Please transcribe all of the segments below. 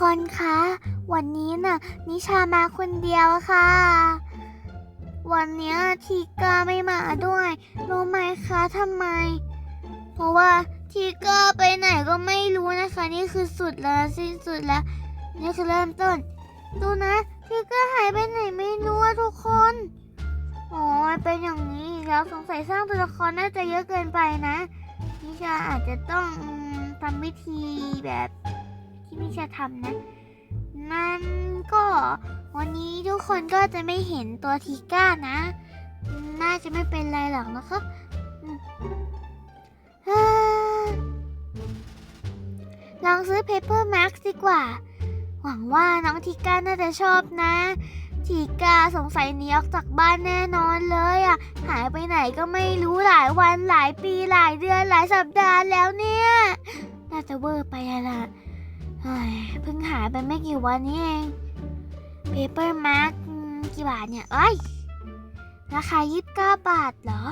คนคะ วันนี้น่ะ นิชามาคนเดียวค่ะ วันนี้ทีก้าไม่มาด้วยรู้ไหมคะทำไม เพราะว่าทีก้าไปไหนก็ไม่รู้นะคะ นี่คือสุดแล้วสิ้นสุดแล้ว นี่คือเริ่มต้น ดูนะทีก้าหายไปไหนไม่รู้อะทุกคนโอ้ยเป็นอย่างนี้แล้วสงสัยสร้างตัวละครน่าจะเยอะเกินไปนะนิชาอาจจะต้องทำวิธีแบบ ที่นิชาทำนะนั่นก็วันนี้ทุกคนก็จะไม่เห็นตัวทีก้านะ น่าจะไม่เป็นไรหรอกนะคะอืมอ่าลองซื้อ Paper Max ดีกว่า หวังว่าน้องทีก้าน่าจะชอบนะ ทีก้าสงสัยหนีออกจากบ้านแน่นอนเลยอะ หายไปไหนก็ไม่รู้หลายวันหลายปีหลายเดือนหลายสัปดาห์แล้วเนี่ย น่าจะเวอร์ไปอะล่ะ เพิ่งหายไปไม่กี่วันนี้เอง Paper Max อืมกี่บาทเนี่ยเอ้ย ราคา 29 บาทเหรอ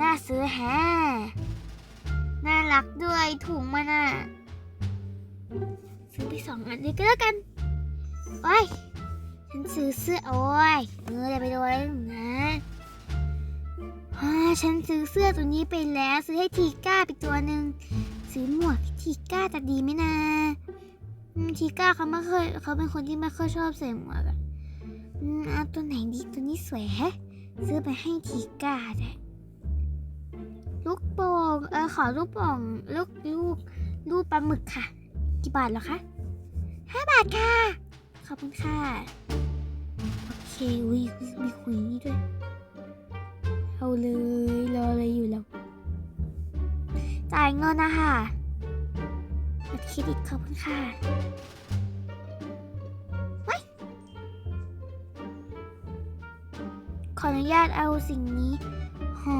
น่าซื้อแฮะน่ารักด้วยถุงมันอะ ซื้อไปสองอันเลยก็แล้วกันโอ้ย ฉันซื้อเสื้อโอ้ยเอออย่าไปโดนนะอ่าฉันซื้อเสื้อตัวนี้ไปแล้ว ซื้อให้ทีก้าไปตัวหนึ่งซื้อหมวกให้ทีก้าจะดีไหมนะ ทีก้าเขาไม่เคยเขาเป็นคนที่ไม่ค่อยชอบใส่หมวกอะอืมเอาตัวไหนดีตัวนี้สวยแฮะ ซื้อไปให้ทีก้าได้ลูกโป่งเออขอลูกโป่งลูกลูกลูกปลาหมึกค่ะ กี่บาทเหรอคะห้าบาทค่ะ ขอบคุณค่ะ โอเคอุ้ยมีคุยนี่ด้วย เอาเลย รออะไรอยู่แล้ว จ่ายเงินนะคะ บัตรเครดิตขอบคุณค่ะไว้ขออนุญาตเอาสิ่งนี้ห่อ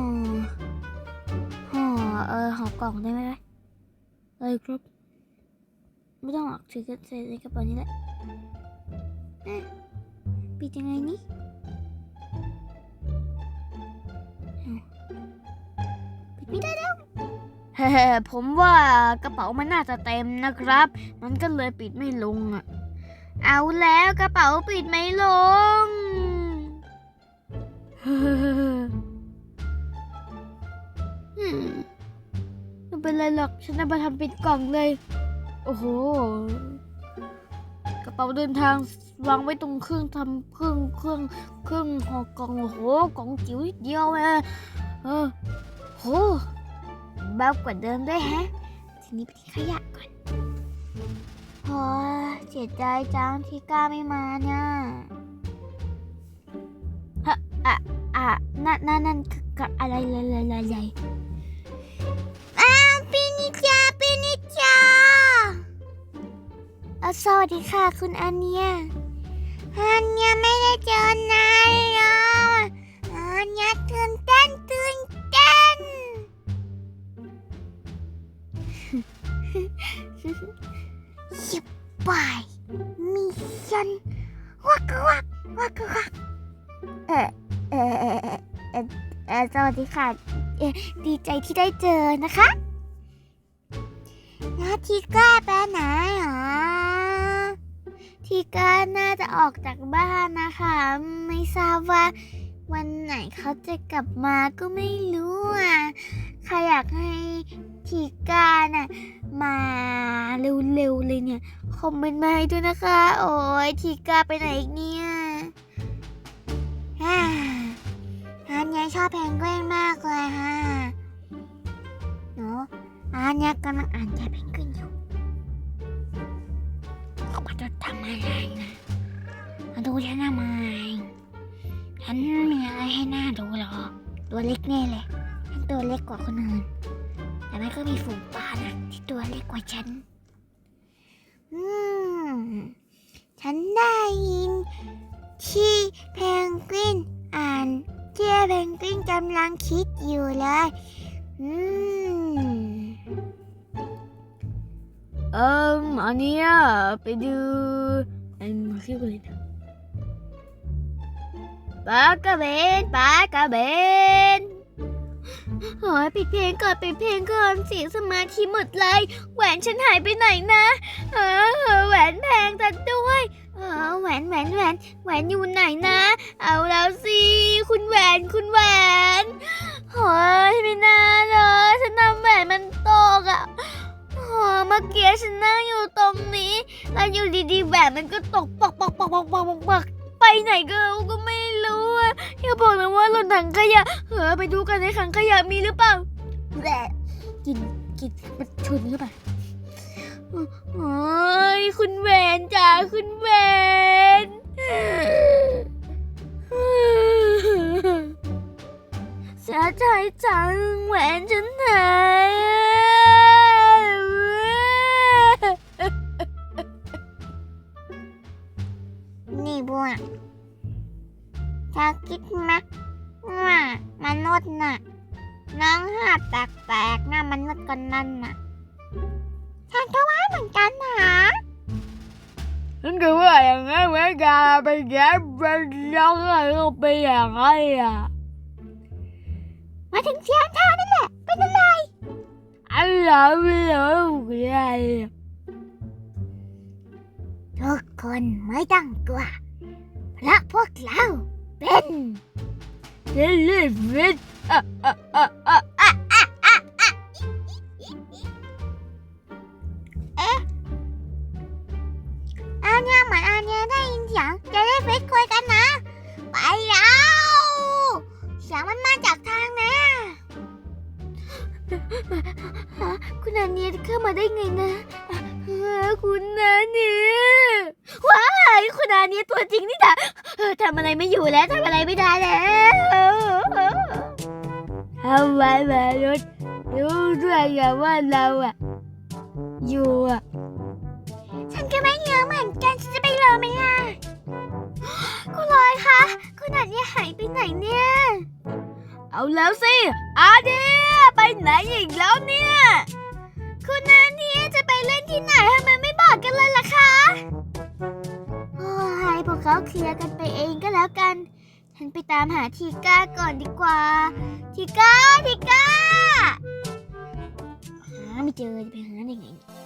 ห่อเออห่อกล่องได้ไหมเลยครับ ไม่ต้องหรอกถือใส่ในกระเป๋านี้แหละอะปิดยังไงนี่ปิดไม่ได้แล้ว ผมว่ากระเป๋ามันน่าจะเต็มนะครับ มันก็เลยปิดไม่ลงอะ เอาแล้วกระเป๋าปิดไม่ลงอืมไม่เป็นไรหรอก ฉันเอามาทำปิดกล่องเลย โอ้โห กระเป๋าเดินทางวางไว้ตรงเครื่องทำเครื่องเครื่องเครื่องหอกล่องโอ้โหกล่องจิ๋วเดียวเองเออโห เบากว่าเดิมด้วยแฮะ ทีนี้ไปทิ้งขยะก่อนโอ้เสียใจจังที่กล้าไม่มาเนี่ยฮะอะอะนั่นนั่นนั่นคือกับอะไรเลยเลยเลยเอ้าวปินิจาปินิจาเออสวัสดีค่ะ คุณอันเนียอันเนียไม่ได้เจอนายเลยอันเนียตื่นเต้น ยิบไปมิชชั่นวักวักวักวักเออเออเออเออเออเออสวัสดีค่ะ ดีใจที่ได้เจอนะคะนาทีก้าไปไหนหรอทีก้าน่าจะออกจากบ้านนะคะ ไม่ทราบว่าวันไหนเขาจะกลับมาก็ไม่รู้อะ ใครอยากให้ทีก้าน่ะมาเร็วๆเลยเนี่ยคอมเมนต์มาให้ด้วยนะคะ โอ้ยทีก้าไปไหนอีกเนี่ยฮ่าอันเนี้ยชอบแพงแกล้งมากเลยฮะหนูอันเนี้ยกำลังอ่านใจเพนกวินอยู่เขาจะทำอะไรนะมาดูฉันทำไมฉันมีอะไรให้หน้าดูหรอ ตัวเล็กแน่เลย ตัวเล็กกว่าคนอื่น แต่มันก็มีฝูงปลานะที่ตัวเล็กกว่าฉัน อืม ฉันได้ยิน ที่เพนกวินอ่านที่เพนกวินกำลังคิดอยู่เลย อืม เอิมอันเนี้ยไปดูอันชื่ออะไรนะปลากระเบนปลากระเบน โอ้ยปิดเพลงก่อนปิดเพลงก่อนเสียสมาธิหมดเลย แหวนฉันหายไปไหนนะเออแหวนแพงจัดด้วยเออแหวนแหวนแหวนแหวนอยู่ไหนนะ เอาแล้วสิคุณแหวนคุณแหวนโอ้ยไม่น่าเลยฉันทำแหวนมันตกอะอเมื่อกี้ฉันนั่งอยู่ตรงนี้ แล้วอยู่ดีๆแหวนมันก็ตกปอกปอกปอกปอกปอกปอกไปไหนก็ก็ไม่ อะอย่าบอกนะว่าหล่นถังขยะเออไปดูกันในถังขยะมีหรือเปล่าแหละกินกินมันชุนหรือเปล่าโอ้ยคุณแหวนจ้าคุณแหวนเสียใจจังแหวนฉันหาย นะมนุษย์คนนั้นน่ะ ฉันก็ว่าเหมือนกันนะฉันก็ว่าอย่างนั้นเหมือนกันไปแย่เป็นยังไงก็ไปอย่างไรอะ มาถึงเชียงเธอนั่นแหละ เป็นอะไรอะไรไม่รู้อะไรทุกคนไม่ต้องกลัวเพราะพวกเราเป็นเจลลี่ฟิชอะอะอะอะ เสียงจะได้ฟิตคุยกันนะ ไปแล้วเสียงมันมาจากทางไหนะคุณอาเนียเข้ามาได้ไงนะ คุณอาเนียว้ายคุณอาเนียตัวจริงนี่นะทำอะไรไม่อยู่แล้วทำอะไรไม่ได้แล้วทำไมมนุษย์รู้ด้วยไงว่าเราอะอยู่อะ ฉันก็ไม่รู้เหมือนกันฉันจะไปรู้ไหมล่ะคุณลอยคะคุณอาเนี่ยหายไปไหนเนี่ย เอาแล้วสิอาเดียไปไหนอีกแล้วเนี่ย คุณนาเนี่ยจะไปเล่นที่ไหนทำไมไม่บอกกันเลยล่ะคะโอ้ยพวกเขาเคลียร์กันไปเองก็แล้วกัน ฉันไปตามหาทีก้าก่อนดีกว่า ทีก้าทีก้าหาไม่เจอจะไปหาได้ไงเนี่ย